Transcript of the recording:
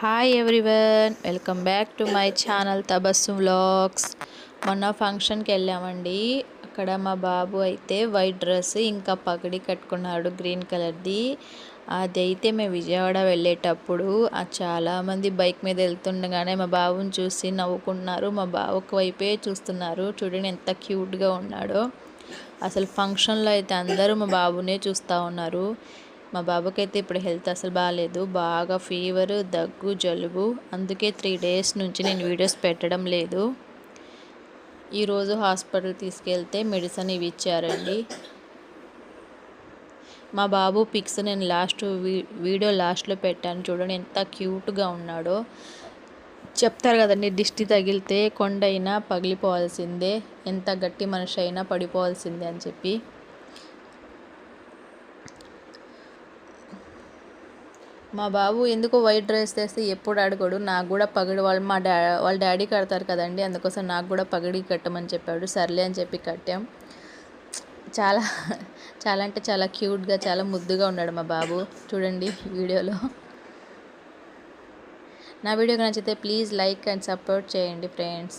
Hi everyone welcome back to my channel Tabassum vlogs మొన్న ఫంక్షన్కి వెళ్ళామండి. అక్కడ మా బాబు అయితే వైట్ డ్రెస్ ఇంకా పగడి కట్టుకున్నాడు గ్రీన్ కలర్ది అది అయితే మేము విజయవాడ వెళ్ళేటప్పుడు ఆ చాలామంది బైక్ మీద వెళ్తుండగానే మా బాబుని చూసి నవ్వుకుంటున్నారు మా బాబు ఒక వైపే చూస్తున్నారు. చూడండి ఎంత క్యూట్గా ఉన్నాడో. అసలు ఫంక్షన్లో అయితే అందరూ మా బాబునే చూస్తూ ఉన్నారు. మా బాబుకి అయితే ఇప్పుడు హెల్త్ అసలు బాగాలేదు బాగా ఫీవర్ దగ్గు జలుబు. అందుకే త్రీ డేస్ నుంచి నేను వీడియోస్ పెట్టడం లేదు. ఈరోజు హాస్పిటల్ తీసుకెళ్తే మెడిసిన్ ఇవి ఇచ్చారండి. మా బాబు పిక్స్ నేను లాస్ట్ వీడియో లాస్ట్లో పెట్టాను చూడండి ఎంత క్యూట్గా ఉన్నాడో. చెప్తారు కదండి దిష్టి తగిలితే కొండ అయినా పగిలిపోవాల్సిందే ఎంత గట్టి మనిషి అయినా పడిపోవాల్సిందే అని చెప్పి. మా బాబు ఎందుకో వైట్ డ్రెస్ తెస్తే ఎప్పుడు అడగడు నాకు కూడా పగడి. వాళ్ళు మా డా వాళ్ళ డాడీ కడతారు కదండి. అందుకోసం నాకు కూడా పగడి కట్టమని చెప్పాడు. సర్లే అని చెప్పి కట్టాం. చాలా చాలా అంటే చాలా క్యూట్గా చాలా ముద్దుగా ఉన్నాడు మా బాబు. చూడండి వీడియోలో. నా వీడియో నచ్చితే ప్లీజ్ లైక్ అండ్ సపోర్ట్ చేయండి ఫ్రెండ్స్.